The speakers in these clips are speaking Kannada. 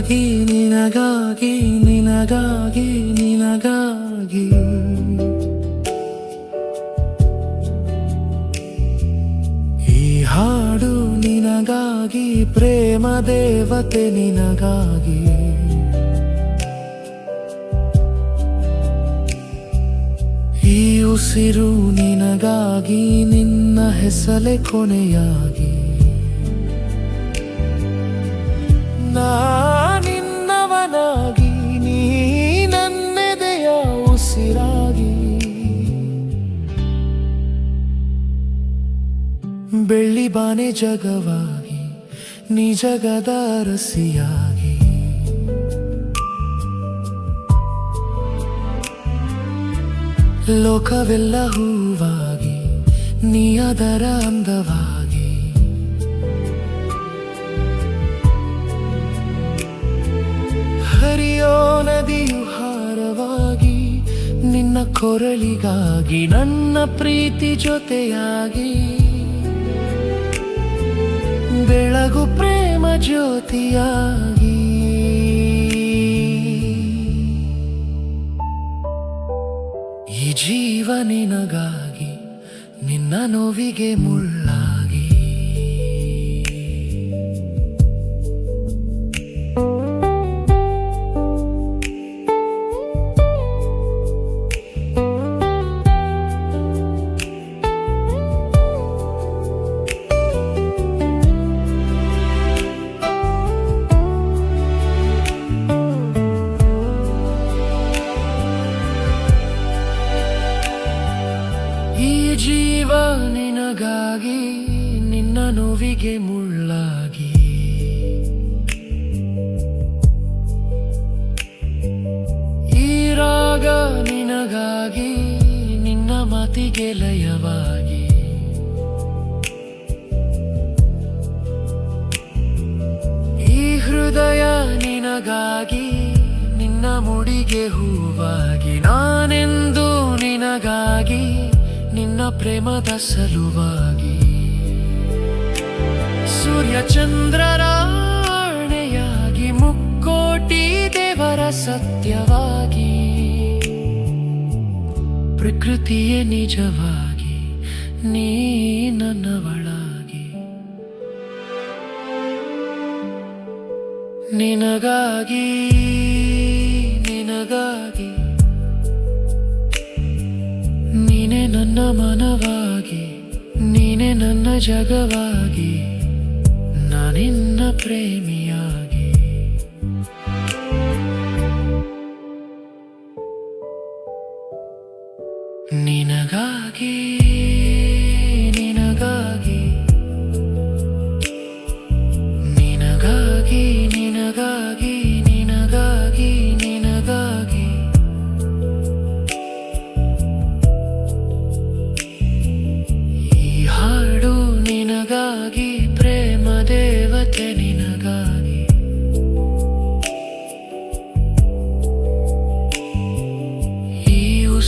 ನಿನಗಾಗಿ ನಿನಗಾಗಿ ನಿನಗಾಗಿ ನಿನಗಾಗಿ. ಈ ಹಾಡು ನಿನಗಾಗಿ, ಪ್ರೇಮ ದೇವತೆ ನಿನಗಾಗಿ. ಈ ಉಸಿರು ನಿನಗಾಗಿ, ನಿನ್ನ ಹೆಸಲೆ ಕೊನೆಯಾಗಿ. ನಾ ಬೆಳ್ಳಿ ಬಾನೆ ಜಗವಾಗಿ ನೀ ಜಗದ ಅರಸಿಯಾಗಿ ಲೋಕವೆಲ್ಲ ಹೂವಾಗಿ ನೀ ಅದರ ಅಂದವಾಗಿ. ಹರಿಯೋ ನದಿಯು ಹಾರವಾಗಿ, ನಿನ್ನ ಕೊರಳಿಗಾಗಿ, ನನ್ನ ಪ್ರೀತಿ ಜೊತೆಯಾಗಿ. ಬೆಳಗು ಪ್ರೇಮ ಜ್ಯೋತಿಯಾಗಿ. ಈ ಜೀವ ನಿನಗಾಗಿ ನಿನ್ನ ನೋವಿಗೆ ಮುಳ್ಳಾಗಿ ನಿನಗಾಗಿ ನಿನ್ನ ನೋವಿಗೆ ಮುಳ್ಳಾಗಿ. ಈ ರಾಗ ನಿನಗಾಗಿ ನಿನ್ನ ಮಾತಿಗೆ ಲಯವಾಗಿ. ಈ ಹೃದಯ ನಿನಗಾಗಿ ನಿನ್ನ ಮುಡಿಗೆ ಹೂವಾಗಿ ನಾನೆಂದು ನಿನಗಾಗಿ ನಿನ್ನ ಪ್ರೇಮದ ಸಲುವಾಗಿ. ಸೂರ್ಯ ಚಂದ್ರರಾಣೆಯಾಗಿ ಮುಕ್ಕೋಟಿ ದೇವರ ಸತ್ಯವಾಗಿ. ಪ್ರಕೃತಿಯೇ ನಿಜವಾಗಿ ನೀ ನನ್ನವಳಾಗಿ. ನಿನಗಾಗಿ ನಿನಗಾಗಿ ನನ್ನ ಮನವಾಗಿ ನೀನೆ ನನ್ನ ಜಗವಾಗಿ ನಾನಿನ್ನ ಪ್ರೇಮಿಯಾಗಿ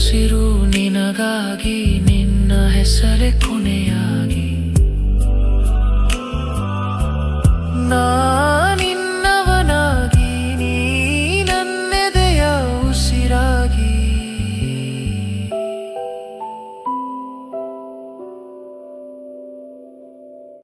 ಈ ಉಸಿರು ನಿನಗಾಗಿ ನಿನ್ನ ಹೆಸರೇ ಕೊನೆಯಾಗಿ